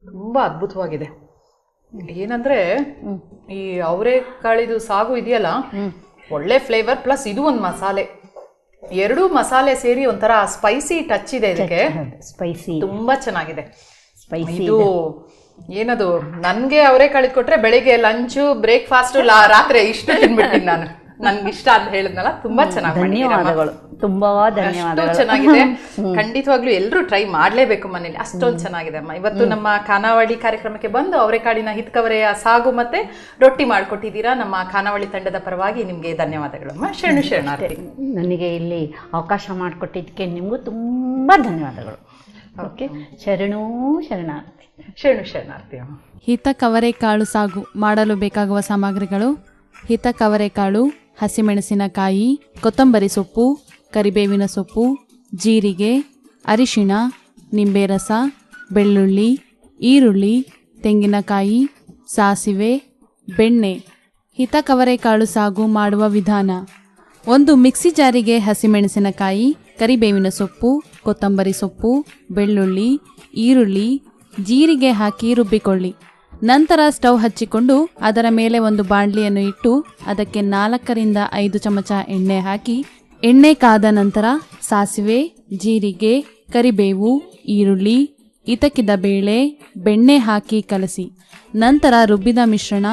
ತುಂಬ ಅದ್ಭುತವಾಗಿದೆ. ಏನಂದ್ರೆ ಈ ಅವರೆಕಾಳಿದು ಸಾಗು ಇದೆಯಲ್ಲ ಒಳ್ಳೆ ಫ್ಲೇವರ್ ಪ್ಲಸ್ ಇದು ಒಂದು ಮಸಾಲೆ. ಎರಡು ಮಸಾಲೆ ಸೇರಿ ಒಂಥರ ಸ್ಪೈಸಿ ಟಚ್ ಇದೆ ಇದಕ್ಕೆ. ಸ್ಪೈಸಿ ತುಂಬಾ ಚೆನ್ನಾಗಿದೆ. ಸ್ಪೈಸಿ ಇದು. ಏನದು ನನ್ಗೆ ಅವರೇ ಕೊಟ್ರೆ ಬೆಳಿಗ್ಗೆ ಲಂಚು ಬ್ರೇಕ್ಫಾಸ್ಟ್ ರಾತ್ರಿ ಇಷ್ಟು ತಿನ್ಬಿಡ್ತೀನಿ ನಾನು. ನನ್ಗೆ ಇಷ್ಟ ಅಂತ ಹೇಳಿದ್ನಲ್ಲ ತುಂಬಾ ಚೆನ್ನಾಗಿ ಧನ್ಯವಾದಗಳು. ತುಂಬಾ ಧನ್ಯವಾದಗಳು. ಚೆನ್ನಾಗಿದೆ. ಖಂಡಿತವಾಗ್ಲೂ ಎಲ್ಲರೂ ಟ್ರೈ ಮಾಡ್ಲೇಬೇಕು ಮನೇಲಿ. ಅಷ್ಟೊಂದು ಚೆನ್ನಾಗಿದೆ ಅಮ್ಮ. ಇವತ್ತು ನಮ್ಮ ಖಾನಾವಳಿ ಕಾರ್ಯಕ್ರಮಕ್ಕೆ ಬಂದು ಅವರೆಕಾಳಿನ ಹಿತ್ಕವರೆಯ ಸಾಗು ಮತ್ತೆ ರೊಟ್ಟಿ ಮಾಡ್ಕೊಟ್ಟಿದ್ದೀರಾ. ನಮ್ಮ ಖಾನಾವಳಿ ತಂಡದ ಪರವಾಗಿ ನಿಮ್ಗೆ ಧನ್ಯವಾದಗಳು ಅಮ್ಮ. ಶರಣು ಶರಣಾರ್ಥಿ. ನನಗೆ ಇಲ್ಲಿ ಅವಕಾಶ ಮಾಡಿಕೊಟ್ಟಿದ್ದಕ್ಕೆ ನಿಮಗೂ ತುಂಬಾ ಧನ್ಯವಾದಗಳು. ಓಕೆ? ಶರಣು ಶರಣಾರ್ಥಿ. ಶರಣು ಶರಣಾರ್ಥಿ ಹಿತ ಕವರೆಕಾಳು ಸಾಗು ಮಾಡಲು ಬೇಕಾಗುವ ಸಾಮಗ್ರಿಗಳು. ಹಿತ ಕವರೆಕಾಳು ಹಸಿಮೆಣಸಿನಕಾಯಿ, ಕೊತ್ತಂಬರಿ ಸೊಪ್ಪು, ಕರಿಬೇವಿನ ಸೊಪ್ಪು, ಜೀರಿಗೆ, ಅರಿಶಿಣ ನಿಂಬೆ ರಸ ಬೆಳ್ಳುಳ್ಳಿ, ಈರುಳ್ಳಿ, ತೆಂಗಿನಕಾಯಿ, ಸಾಸಿವೆ, ಬೆಣ್ಣೆ. ಹಿತ ಕವರೆಕಾಳು ಸಾಗು ಮಾಡುವ ವಿಧಾನ. ಒಂದು ಮಿಕ್ಸಿ ಜಾರಿಗೆ ಹಸಿಮೆಣಸಿನಕಾಯಿ, ಕರಿಬೇವಿನ ಸೊಪ್ಪು, ಕೊತ್ತಂಬರಿ ಸೊಪ್ಪು, ಬೆಳ್ಳುಳ್ಳಿ, ಈರುಳ್ಳಿ ಜೀರಿಗೆ ಹಾಕಿ ರುಬ್ಬಿಕೊಳ್ಳಿ. ನಂತರ ಸ್ಟವ್ ಹಚ್ಚಿಕೊಂಡು ಅದರ ಮೇಲೆ ಒಂದು ಬಾಣಲಿಯನ್ನು ಇಟ್ಟು ಅದಕ್ಕೆ ನಾಲ್ಕರಿಂದ ಐದು ಚಮಚ ಎಣ್ಣೆ ಹಾಕಿ, ಎಣ್ಣೆ ಕಾದ ನಂತರ ಸಾಸಿವೆ, ಜೀರಿಗೆ, ಕರಿಬೇವು, ಈರುಳ್ಳಿ, ಇತಕಿದ ಬೇಳೆ, ಬೆಣ್ಣೆ ಹಾಕಿ ಕಲಸಿ. ನಂತರ ರುಬ್ಬಿದ ಮಿಶ್ರಣ,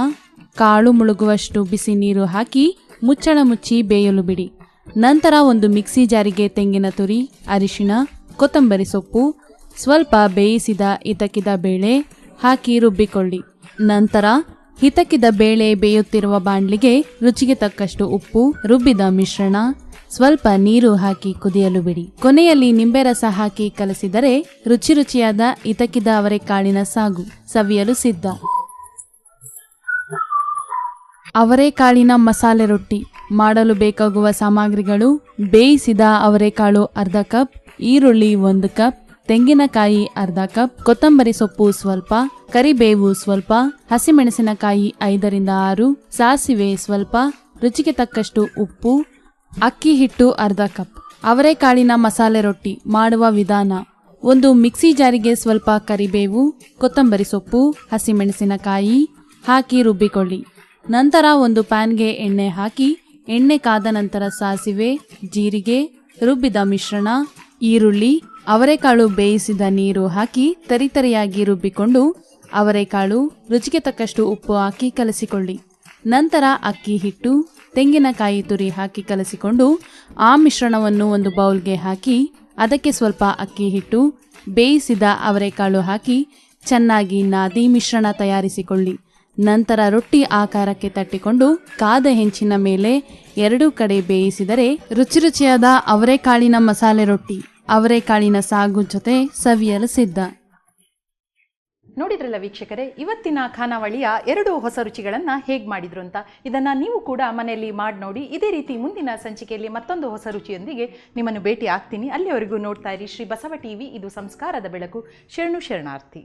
ಕಾಳು ಮುಳುಗುವಷ್ಟು ಬಿಸಿ ನೀರು ಹಾಕಿ ಮುಚ್ಚಳ ಮುಚ್ಚಿ ಬೇಯಲು ಬಿಡಿ. ನಂತರ ಒಂದು ಮಿಕ್ಸಿ ಜಾರಿಗೆ ತೆಂಗಿನ ತುರಿ, ಅರಿಶಿಣ, ಕೊತ್ತಂಬರಿ ಸೊಪ್ಪು ಸ್ವಲ್ಪ ಬೇಯಿಸಿದ ಇತಕಿದ ಬೇಳೆ ಹಾಕಿ ರುಬ್ಬಿಕೊಳ್ಳಿ. ನಂತರ ಹಿತಕಿದ ಬೇಳೆ ಬೇಯುತ್ತಿರುವ ಬಾಣಲಿಗೆ ರುಚಿಗೆ ತಕ್ಕಷ್ಟು ಉಪ್ಪು, ರುಬ್ಬಿದ ಮಿಶ್ರಣ, ಸ್ವಲ್ಪ ನೀರು ಹಾಕಿ ಕುದಿಯಲು ಬಿಡಿ. ಕೊನೆಯಲ್ಲಿ ನಿಂಬೆ ರಸ ಹಾಕಿ ಕಲಸಿದರೆ ರುಚಿ ರುಚಿಯಾದ ಇತಕಿದ ಅವರೆಕಾಳಿನ ಸಾಗು ಸವಿಯಲು ಸಿದ್ಧ. ಅವರೆಕಾಳಿನ ಮಸಾಲೆ ರೊಟ್ಟಿ ಮಾಡಲು ಬೇಕಾಗುವ ಸಾಮಗ್ರಿಗಳು ಬೇಯಿಸಿದ ಅವರೆಕಾಳು ಅರ್ಧ ಕಪ್, ಈರುಳ್ಳಿ ಒಂದು ಕಪ್ ತೆಂಗಿನಕಾಯಿ ಅರ್ಧ ಕಪ್, ಕೊತ್ತಂಬರಿ ಸೊಪ್ಪು ಸ್ವಲ್ಪ, ಕರಿಬೇವು ಸ್ವಲ್ಪ, ಹಸಿಮೆಣಸಿನಕಾಯಿ ಐದರಿಂದ ಆರು, ಸಾಸಿವೆ ಸ್ವಲ್ಪ, ರುಚಿಗೆ ತಕ್ಕಷ್ಟು ಉಪ್ಪು, ಅಕ್ಕಿ ಹಿಟ್ಟು ಅರ್ಧ ಕಪ್. ಅವರೆಕಾಳಿನ ಮಸಾಲೆ ರೊಟ್ಟಿ ಮಾಡುವ ವಿಧಾನ. ಒಂದು ಮಿಕ್ಸಿ ಜಾರಿಗೆ ಸ್ವಲ್ಪ ಕರಿಬೇವು, ಕೊತ್ತಂಬರಿ ಸೊಪ್ಪು, ಹಸಿಮೆಣಸಿನಕಾಯಿ ಹಾಕಿ ರುಬ್ಬಿಕೊಳ್ಳಿ. ನಂತರ ಒಂದು ಪ್ಯಾನ್ಗೆ ಎಣ್ಣೆ ಹಾಕಿ, ಎಣ್ಣೆ ಕಾದ ನಂತರ ಸಾಸಿವೆ, ಜೀರಿಗೆ, ರುಬ್ಬಿದ ಮಿಶ್ರಣ, ಈರುಳ್ಳಿ ಅವರೆಕಾಳು ಬೇಯಿಸಿದ ನೀರು ಹಾಕಿ ತರಿತರಿಯಾಗಿ ರುಬ್ಬಿಕೊಂಡು ಅವರೆಕಾಳು ರುಚಿಗೆ ತಕ್ಕಷ್ಟು ಉಪ್ಪು ಹಾಕಿ ಕಲಸಿಕೊಳ್ಳಿ. ನಂತರ ಅಕ್ಕಿ ಹಿಟ್ಟು, ತೆಂಗಿನಕಾಯಿ ತುರಿ ಹಾಕಿ ಕಲಸಿಕೊಂಡು ಆ ಮಿಶ್ರಣವನ್ನು ಒಂದು ಬೌಲ್ಗೆ ಹಾಕಿ ಅದಕ್ಕೆ ಸ್ವಲ್ಪ ಅಕ್ಕಿ ಹಿಟ್ಟು, ಬೇಯಿಸಿದ ಅವರೆಕಾಳು ಹಾಕಿ ಚೆನ್ನಾಗಿ ನಾದಿ ಮಿಶ್ರಣ ತಯಾರಿಸಿಕೊಳ್ಳಿ. ನಂತರ ರೊಟ್ಟಿ ಆಕಾರಕ್ಕೆ ತಟ್ಟಿಕೊಂಡು ಕಾದ ಹೆಂಚಿನ ಮೇಲೆ ಎರಡೂ ಕಡೆ ಬೇಯಿಸಿದರೆ ರುಚಿ ರುಚಿಯಾದ ಅವರೆಕಾಳಿನ ಮಸಾಲೆ ರೊಟ್ಟಿ. ಅವರೆಕಾಳಿನ ಸಾಗು ಜೊತೆ ಸವಿಯಲು ಸಿದ್ಧ. ನೋಡಿದ್ರಲ್ಲ ವೀಕ್ಷಕರೇ, ಇವತ್ತಿನ ಖಾನಾವಳಿಯ ಎರಡು ಹೊಸ ರುಚಿಗಳನ್ನು ಹೇಗೆ ಮಾಡಿದ್ರು ಅಂತ? ಇದನ್ನು ನೀವು ಕೂಡ ಮನೆಯಲ್ಲಿ ಮಾಡಿ ನೋಡಿ, ಇದೇ ರೀತಿ ಮುಂದಿನ ಸಂಚಿಕೆಯಲ್ಲಿ ಮತ್ತೊಂದು ಹೊಸ ರುಚಿಯೊಂದಿಗೆ ನಿಮ್ಮನ್ನು ಭೇಟಿ ಆಗ್ತೀನಿ ಅಲ್ಲಿವರೆಗೂ ನೋಡ್ತಾ ಇರಿ ಶ್ರೀ ಬಸವ ಟಿವಿ, ಇದು ಸಂಸ್ಕಾರದ ಬೆಳಕು. ಶರಣು ಶರಣಾರ್ಥಿ.